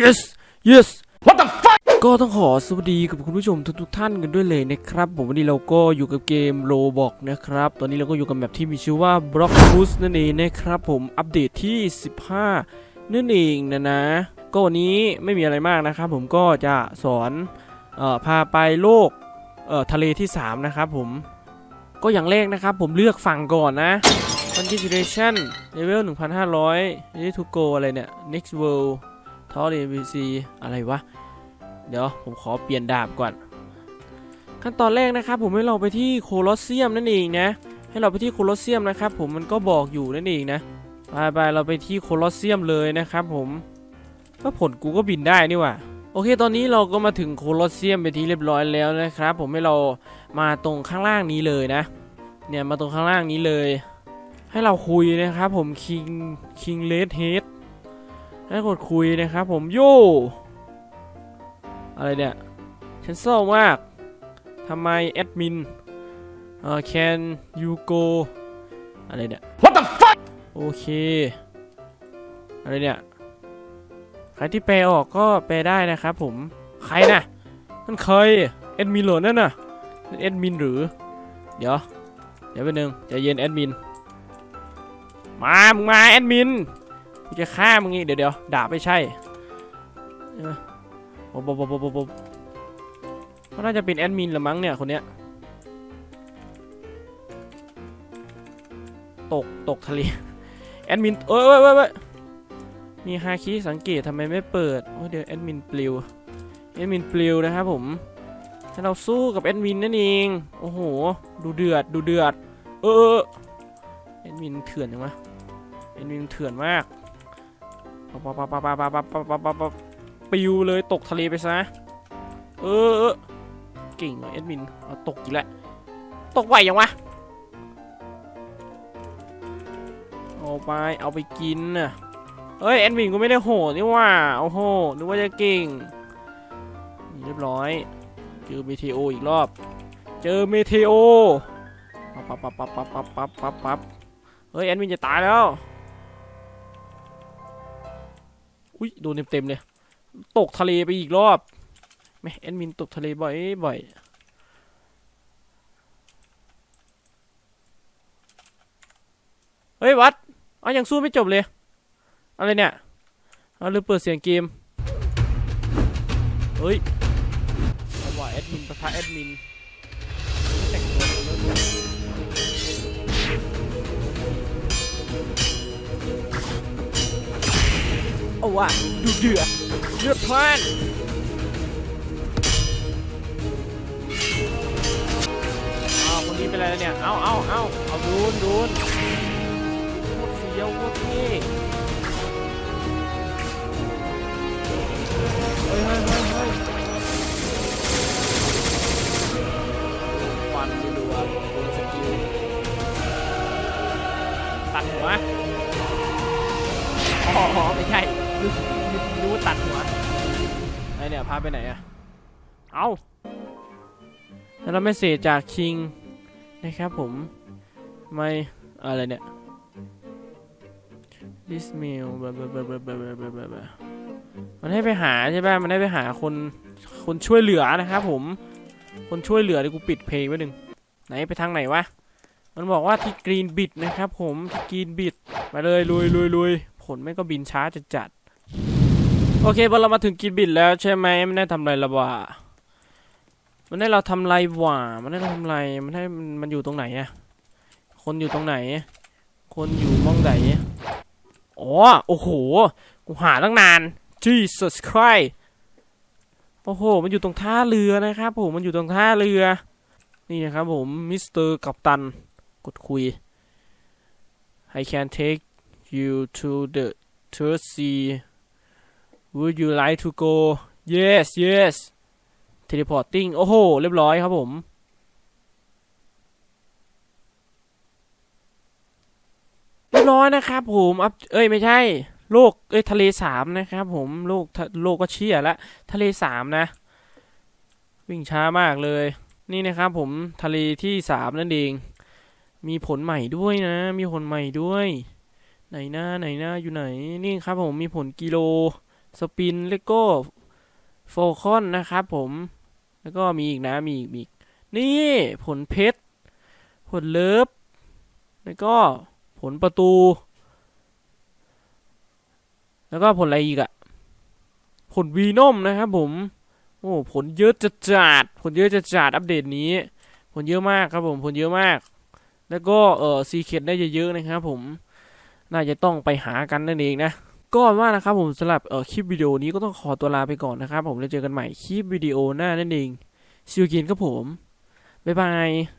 yes yes what the fuck ก็ต้องขอสวัสดีกับคุณผู้ชมทุกๆท่านกันด้วยเลยนะครับผมวันนี้เราก็อยู่กับเกมโ o บอกนะครับ ตอนนี้เราก็อยู่กับแบบที่มีชื่อว่า Block b o o s นั่นเองนะครับผมอัปเดตที่ 15 นั่นเองนะนะ ก็วันนี้ไม่มีอะไรมากนะครับผมก็จะสอนออพาไปโลกทะเลที่ 3 นะครับผมก็อย่างแรกนะครับผมเลือกฝั่งก่อนนะ Configuration Level 1,500 Ready to go อะไรเนี่ย Next World ทอ NPC อะไรวะ เดี๋ยวผมขอเปลี่ยนดาบก่อน ขั้นตอนแรกนะครับผมให้เราไปที่โคลอสเซียมนั่นเองนะ ให้เราไปที่โคลอสเซียมนะครับผมมันก็บอกอยู่นั่นเองนะไปไปเราไปที่โคลอสเซียมเลยนะครับผมว่าผลกูก็บินได้นี่ว่าโอเค ตอนนี้เราก็มาถึงโคลอสเซียมไปที่เรียบร้อยแล้วนะครับ ผมให้เรามาตรงข้างล่างนี้เลยนะ เนี่ยมาตรงข้างล่างนี้เลย ให้เราคุยนะครับผมคิงคิงเลดเฮด ให้กดคุยนะครับผมโยอะไรเนี่ย ฉันเศร้ามากทำไมแอดมินเอ่อ can you go อะไรเนี่ย What the fuck โอเค อะไรเนี่ย ใครที่แปลออกก็แปลได้นะครับผม ใครนะนั่นใครแอดมินเหรอนั่นน่ะนั่นแอดมินหรือ เดี๋ยว เดี๋ยวไปหนึ่งใจเย็นแอดมิน มา มึงมาแอดมิน กูจะฆ่ามึงงี้เดี๋ยวเดี๋ยวดาบไม่ใช่โอ้บบ๊อ้โหก็น่าจะเป็นแอดมินละมั้งเนี่ยคนเนี้ย ตกตกทะเล แอดมินเอ้ยเว้ยเว้ยมีฮาคิสังเกตทำไมไม่เปิดโอ้เดี๋ยวแอดมินปลิว แอดมินปลิวนะครับผมให้เราสู้กับแอดมินนั่นเอง โอ้โห ดูเดือด ดูเดือด เออแอดมินเถื่อนจังวะแอดมินเถื่อนมาก ปั๊บปั๊บปั๊บปั๊บปั๊บปั๊บปั๊บปั๊บปั๊บปิวเลยตกทะเลไปซะ เออเก่งเลยแอดมินเอาตกอีกแล้วตกไหวยังวะ เอาไป เอาไปกินน่ะเฮ้ยแอดมินก็ไม่ได้โหดนี่ว่าโอ้โหนึกว่าจะเก่ง เรียบร้อย เจอเมเทโออีกรอบ เจอเมเทโอ ปั๊บปั๊บปั๊บปั๊บปั๊บปั๊บปั๊บเฮ้ยแอดมินจะตายแล้ว อุ้ยโดนเต็มๆเลย ตกทะเลไปอีกรอบแม่แอดมินตกทะเลบ่อยบ่อยเฮ้ยวัดเอายังสู้ไม่จบเลย อะไรเนี่ยเอาลืมเปิดเสียงเกม เฮ้ยเอาว่าแอดมินประทะแอดมินแต่งตัวเริ่ม เอาว่าดูเดือดเดือดพล่านเอาคนนี้เป็นอะไรแล้วเนี่ย เอาเอาเอาเอาดูนดูนโคตรเสียวโคตรเท่เฮ้ยเฮ้ย เนี่ย พาไปไหนอะเอาแล้วเราไม่เสียจากคิงนะครับผม ไม่อะไรเนี่ย this meal บบบบบบบมันให้ไปหาใช่ไหมมันให้ไปหาคน คนช่วยเหลือนะครับผม คนช่วยเหลือเดี๋ยวกูปิดเพลงไว้หนึ่งไหนไปทางไหนวะ มันบอกว่าที่กรีนบิดนะครับผมที่กรีนบิด ไปเลยลุยลุยลุยผลไม่ก็บินช้าจะจัด โอเคพอเรามาถึงกรีนบิดแล้วใช่ไหมไม่ได้ทำอะไรละว่ะมันให้เราทำไรหว่ามันให้เราทำไรมันให้มันมันอยู่ตรงไหนอะคนอยู่ตรงไหน คนอยู่มองไหนอ๋อโอ้โหกูหาตั้งนาน Jesus Christ โอ้โห มันอยู่ตรงท่าเรือนะครับผม มันอยู่ตรงท่าเรือ นี่นะครับผมมิสเตอร์กัปตัน กดคุย I can take you to the third sea Would you like to go Yes yes teleporting โอ้โห เรียบร้อยครับผม เรียบร้อยนะครับผมอัพเอ้ย ไม่ใช่ โลก เอ้ย ทะเลสามนะครับผม โลก โลกก็เชี่ยละ ทะเลสามนะ วิ่งช้ามากเลย นี่นะครับผม ทะเลที่สามนั่นเอง มีผลใหม่ด้วยนะ มีผลใหม่ด้วย ไหนหน้าไหนหน้าอยู่ไหน นี่ครับผม มีผลกิโล สปินเลโก้โฟคอนนะครับผม แล้วก็มีอีกนะ มีอีกมีนี่ผลเพชร ผลเลิฟ แล้วก็ผลประตู แล้วก็ผลอะไรอีกอะผลวีนอมนะครับผม โอ้ผลเยอะจะจัด ผลเยอะจะจัดอัปเดตนี้ ผลเยอะมากครับผม ผลเยอะมาก แล้วก็เออซีเคดได้เยอะๆนะครับผม น่าจะต้องไปหากันนั่นเองนะ ก็ว่านะครับผมสำหรับเออคลิปวิดีโอนี้ก็ต้องขอตัวลาไปก่อนนะครับ ผมแล้วเจอกันใหม่คลิปวิดีโอหน้านั่นเองซิวกินครับผมบ๊ายบาย